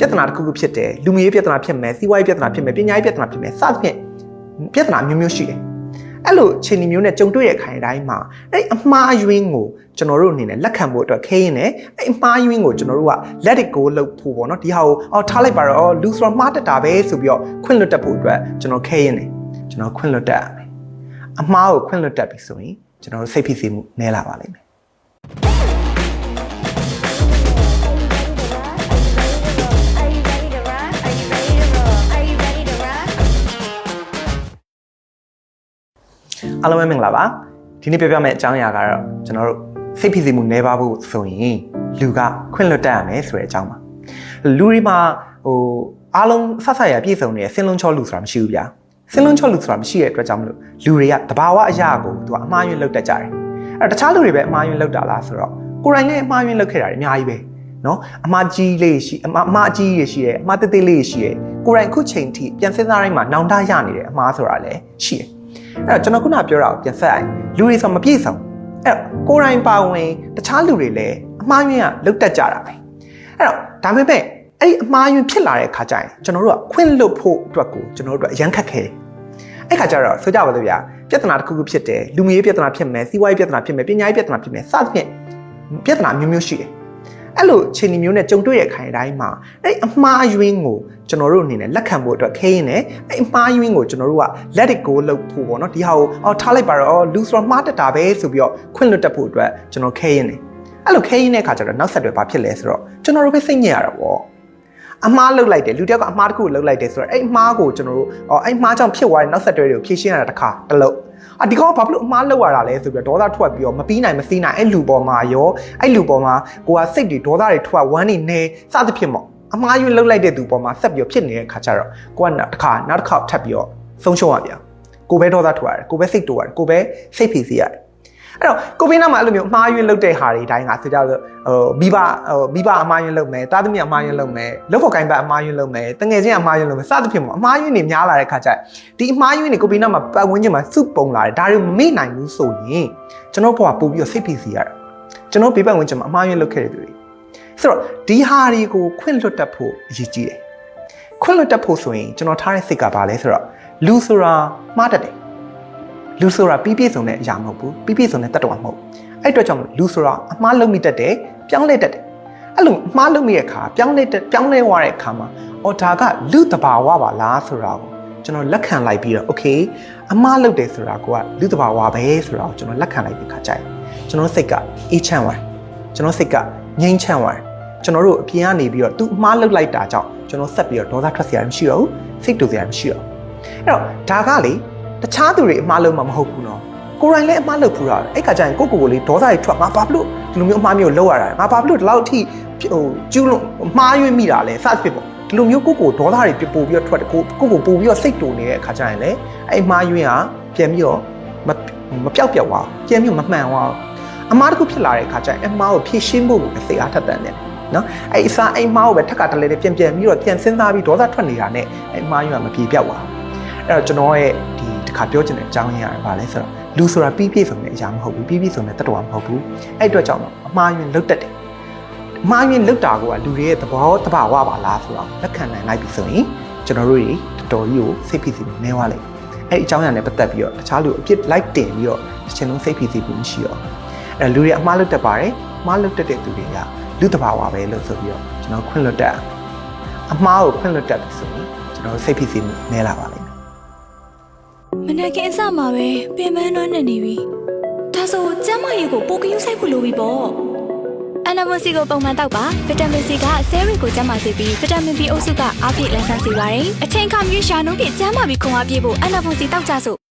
ပြဿနာတစ်ခုခုဖြစ်တယ်လူမျိုးရေးပြဿနာဖြစ်မယ်စီးပွားရေးပြဿနာဖြစ်မယ်ပညာရေးပြဿနာဖြစ်မယ်စသဖြင့်ပြဿနာမျိုးမျိုးရှိတယ်အဲ့လိုခြေနေမျိုးနဲ့ကြုံတွေ့ရခိုင်တိုင်းမှာအဲ့အမှားအယွင်းကိုကျွန်တော်တို့အနေနဲ့လက်ခံဖို့အတွက်ခဲရင်လည်းအဲ့အမှားအယွင်းကိုကျွန်တော်တို့က let it go လုပ်ဖို့ပေါ့နော်ဒီဟာကိုအော်ထားလိုက်ပါတော့အော်လူဆိုတော့မှားတတ်တာပဲဆိုပြီးတော့ခွင့်လွတ်တတ်ဖို့အတွက်ကျွန်တော်ခဲရင်တယ်ကျွန်တော်ခွင့်လွတ်တတ်ရမယ်အမှားကိုခွင့်လွတ်တတ်ပြီဆိုရင်ကျွန်တော်တို့စိတ်ဖိစီးမှုနည်းလာပါလိမ့်မယ် အားလုံးပဲမင်္ဂလာပါဒီနေ့ပြောပြမယ့်အကြောင်းအရာကတော့ကျွန်တော်တို့စိတ်ဖိစီးမှုနည်းပါးဖို့ဆိုရင်လူကခွင့်လွတ်တတ်ရမယ်ဆိုတဲ့အကြောင်းပါလူတွေမှာဟိုအားလုံးဆက်ဆက်ရပြည့်စုံနေတဲ့ဆင်းလုံးချောလူဆိုတာမရှိဘူးဗျာဆင်းလုံးချောလူဆိုတာမရှိတဲ့အတွက်ကြောင့်မလို့လူတွေကတဘာဝအရာကိုသူကအမှားယွင်းလုပ်တတ်ကြတယ်အဲ့တော့တခြားလူတွေပဲအမှားယွင်းလုပ်တာလားဆိုတော့ကိုယ်တိုင်လည်းအမှားယွင်းလုပ်ခဲ့တာတွေအများကြီးပဲနော်အမှားကြီးလေးရှိအမှားအမှားအကြီးတွေရှိတယ်အမှားသေးသေးလေးရှိတယ်ကိုယ်တိုင်အခုချိန်ထိပြန်စဉ်းစားတိုင်းမှာနောင်တရနေတယ်အမှားဆိုတာလည်းရှိတယ် အဲ့တော့ကျွန်တော်ခုနပြောတာကိုပြန်ဆက်ရင်လူတွေဆိုမပြည့်စုံအဲ့တော့ကိုယ်တိုင်ပါဝင်တခြားလူတွေလည်းအမှားယွင်းကလုတ်တက်ကြတာပဲအဲ့တော့ဒါပေမဲ့အဲ့ဒီအမှားယွင်းဖြစ်လာတဲ့အခါကျရင်ကျွန်တော်တို့ကခွင့်လွတ်ဖို့အတွက်ကိုကျွန်တော်တို့အတွက်အရန်ခက်ခဲတယ်အဲ့ခါကျတော့ဆိုကြပါလို့ဗျာပြဿနာတစ်ခုခုဖြစ်တယ်လူမျိုးရေးပြဿနာဖြစ်မယ်စီးပွားရေးပြဿနာဖြစ်မယ်ပညာရေးပြဿနာဖြစ်မယ်စသဖြင့်ပြဿနာမျိုးမျိုးရှိတယ် အဲ့လိုခြေနေမျိုးနဲ့ကြုံတွေ့ရခိုင်တိုင်းမှာအဲ့ဒီအမှားယွင်းကိုကျွန်တော်တို့အနေနဲ့လက်ခံဖို့အတွက်ခဲရင်လည်းအဲ့ဒီအမှားယွင်းကိုကျွန်တော်တို့က let it go လုပ်ဖို့ပေါ့နော်ဒီဟာကိုအော်ထားလိုက်ပါတော့အော်လူဆိုတော့မှားတတ်တာပဲဆိုပြီးတော့ခွင့်လွတ်တတ်ဖို့အတွက်ကျွန်တော်ခဲရင်တယ်အဲ့လိုခဲရင်တဲ့အခါကျတော့နောက်ဆက်တွဲဘာဖြစ်လဲဆိုတော့ကျွန်တော်တို့ပဲစိတ်ညစ်ရတာပေါ့အမှားလုပ်လိုက်တယ်လူတစ်ယောက်ကအမှားတစ်ခုကိုလုပ်လိုက်တယ်ဆိုတော့အဲ့အမှားကိုကျွန်တော်တို့အော်အဲ့အမှားကြောင့်ဖြစ်သွားတဲ့နောက်ဆက်တွဲတွေကိုဖြေရှင်းရတာတစ်ခါတစ်လုံး အဒီကောင်ကဘာဖြစ်လို့အမှားလုပ်ရတာလဲဆိုပြီးတော့ဒေါသထွက်ပြီးတော့မပြီးနိုင်မစည်းနိုင်အဲ့လူပေါ်မှာရောအဲ့လူပေါ်မှာကိုကစိတ်တွေဒေါသတွေထွက်ဝမ်းနေနေစသဖြင့်ပေါ့အမှားယွင်းလုပ်လိုက်တဲ့သူပေါ်မှာဆက်ပြီးတော့ဖြစ်နေတဲ့ခါကျတော့ကိုကနောက်တစ်ခါနောက်တစ်ခါထပ်ပြီးတော့ဆုံးရှုံးရပြန်ကိုပဲဒေါသထွက်ရတယ်ကိုပဲစိတ်တိုးရတယ်ကိုပဲစိတ်ဖိစီးရတယ် အဲ့တော့ကိုပင်းနာမှာအဲ့လိုမျိုးအမှားယွင်းလုပ်တဲ့ဟာတွေတိုင်းကဆိုကြတော့ဟိုမိဘဟိုမိဘအမှားယွင်းလုပ်မယ်တာသမီအမှားယွင်းလုပ်မယ်လုပ်ဖို့ကိုင်းဘက်အမှားယွင်းလုပ်မယ်တငယ်ချင်းအမှားယွင်းလုပ်မယ်စသဖြင့်ပေါ့အမှားယွင်းတွေများလာတဲ့ခါကျရင်ဒီအမှားယွင်းတွေကိုပင်းနာမှာပတ်ဝန်းကျင်မှာစုပုံလာတယ်ဒါတွေမမေ့နိုင်ဘူးဆိုရင်ကျွန်တော်ဘဝပို့ပြီးတော့စိတ်ဖိစီးရတယ်ကျွန်တော်ဘေးပတ်ဝန်းကျင်မှာအမှားယွင်းလုပ်ခဲ့တဲ့သူတွေဆိုတော့ဒီဟာတွေကိုခွင့်လွတ်တတ်ဖို့အရေးကြီးတယ်ခွင့်လွတ်တတ်ဖို့ဆိုရင်ကျွန်တော်ထားတဲ့စိတ်ကဘာလဲဆိုတော့လူဆိုတာမှားတတ်တယ် လူဆိုတာပြီးပြည့်စုံတဲ့အရာမဟုတ်ဘူးပြီးပြည့်စုံတဲ့တတ်တော်မဟုတ်ဘူးအဲ့အတွက်ကြောင့်မလို့လူဆိုတာအမှားလုပ်မိတတ်တယ်ပြောင်းလဲတတ်တယ်အဲ့လိုအမှားလုပ်မိတဲ့အခါပြောင်းလဲတက်ပြောင်းလဲသွားတဲ့အခါမှာအော်ဒါကလူတဘာဝပါလားဆိုတာကိုကျွန်တော်လက်ခံလိုက်ပြီးတော့ okay အမှားလုပ်တယ်ဆိုတာကလူတဘာဝပဲဆိုတာကိုကျွန်တော်လက်ခံလိုက်ပြီးခါကြိုက်ကျွန်တော်စိတ်ကအေးချမ်းသွားတယ်ကျွန်တော်စိတ်ကငြိမ်းချမ်းသွားတယ်ကျွန်တော်တို့အပြင်ကနေပြီးတော့သူအမှားလုပ်လိုက်တာကြောင့်ကျွန်တော်ဆက်ပြီးတော့ဒေါသထွက်စရာမရှိတော့ဘူးစိတ်တူစရာမရှိတော့ဘူးအဲ့တော့ဒါကလေ တခြားသူတွေအမှားလုံးမှာမဟုတ်ဘူးနော်ကိုယ်တိုင်လည်းအမှားလုပ်ဖူးတာအဲ့ခါကျရင်ကိုယ့်ကိုယ်ကိုလေးဒေါသတွေထွက်ငါဘာဖြစ်လို့ဒီလိုမျိုးအမှားမျိုးလုပ်ရတာလဲငါဘာဖြစ်လို့ဒီလောက်အထိဟိုကျူးလို့မှားယွင်းမိတာလဲစသဖြင့်ပေါ့ဒီလိုမျိုးကိုယ့်ကိုယ်ဒေါသတွေပြပို့ပြီးတော့ထွက်တယ်ကိုကိုယ့်ကိုယ်ပို့ပြီးတော့စိတ်တူနေတဲ့အခါကျရင်လေအဲ့အမှားယွင်းကပြန်ပြီးတော့မမပြောက်ပြောက်သွားပြန်ပြီးမမှန်သွားအမှားတစ်ခုဖြစ်လာတဲ့အခါကျရင်အမှားကိုဖြည့်ရှင်းဖို့ကိုစိတ်အားထက်သန်တယ်နော်အဲ့အစားအဲ့အမှားကိုပဲထက်ကတလဲနဲ့ပြန်ပြန်ပြီးတော့ပြန်စဉ်းစားပြီးဒေါသထွက်နေတာနဲ့အဲ့အမှားယွင်းကမပြေပြောက်သွားအဲ့တော့ကျွန်တော်ရဲ့ဒီ တစ်ခါပြောချင်တဲ့အကြောင်းရင်းကဘာလဲဆိုတော့လူဆိုတာပြီးပြည့်စုံတဲ့အရာမဟုတ်ဘူးပြီးပြည့်စုံတဲ့တ attva မဟုတ်ဘူးအဲ့အတွက်ကြောင့်တော့အမှားယွင်းလုတ်တက်တယ်အမှားယွင်းလုတ်တာကလူတွေရဲ့သဘောတဘာဝပါလားဆိုတော့လက်ခံနိုင်လိုက်ပြီဆိုရင်ကျွန်တော်တို့တွေတော်တော်ကြီးကိုစိတ်ဖိစီးမှုနည်းသွားလိမ့်မယ်အဲ့ဒီအကြောင်းအရာနဲ့ပတ်သက်ပြီးတော့တခြားလူအပြစ်လိုက်တင်ပြီးတော့တစ်ချိန်လုံးစိတ်ဖိစီးမှုမရှိတော့အဲ့လူတွေအမှားလုတ်တက်ပါတယ်အမှားလုတ်တက်တဲ့သူတွေကလူတဘာဝပဲလို့ဆိုပြီးတော့ကျွန်တော်ခွင့်လွတ်တက်အမှားကိုခွင့်လွတ်တက်ပြီဆိုရင်ကျွန်တော်စိတ်ဖိစီးမှုနည်းလာပါလိမ့်မယ်မ နက်ခင်းအစမှာပဲပင်ပန်းတော့နေနေပြီဒါဆိုကျမ်းမာရေးကိုပိုကယူဆိုင်ဖို့လိုပြီပေါ့အနာမစီကိုပုံမှန်တောက်ပါဗီတာမင်စီကဆဲရီကိုကျန်းမာစေပြီးဗီတာမင် B အုပ်စုကအားဖြည့်လန်းဆန်းစေပါတယ်အချိန်ခါမျိုးရှာနှုန်းဖြင့်ကျန်းမာပြီးခွန်အားပြည့်ဖို့အနာမစီတောက်ကြစို့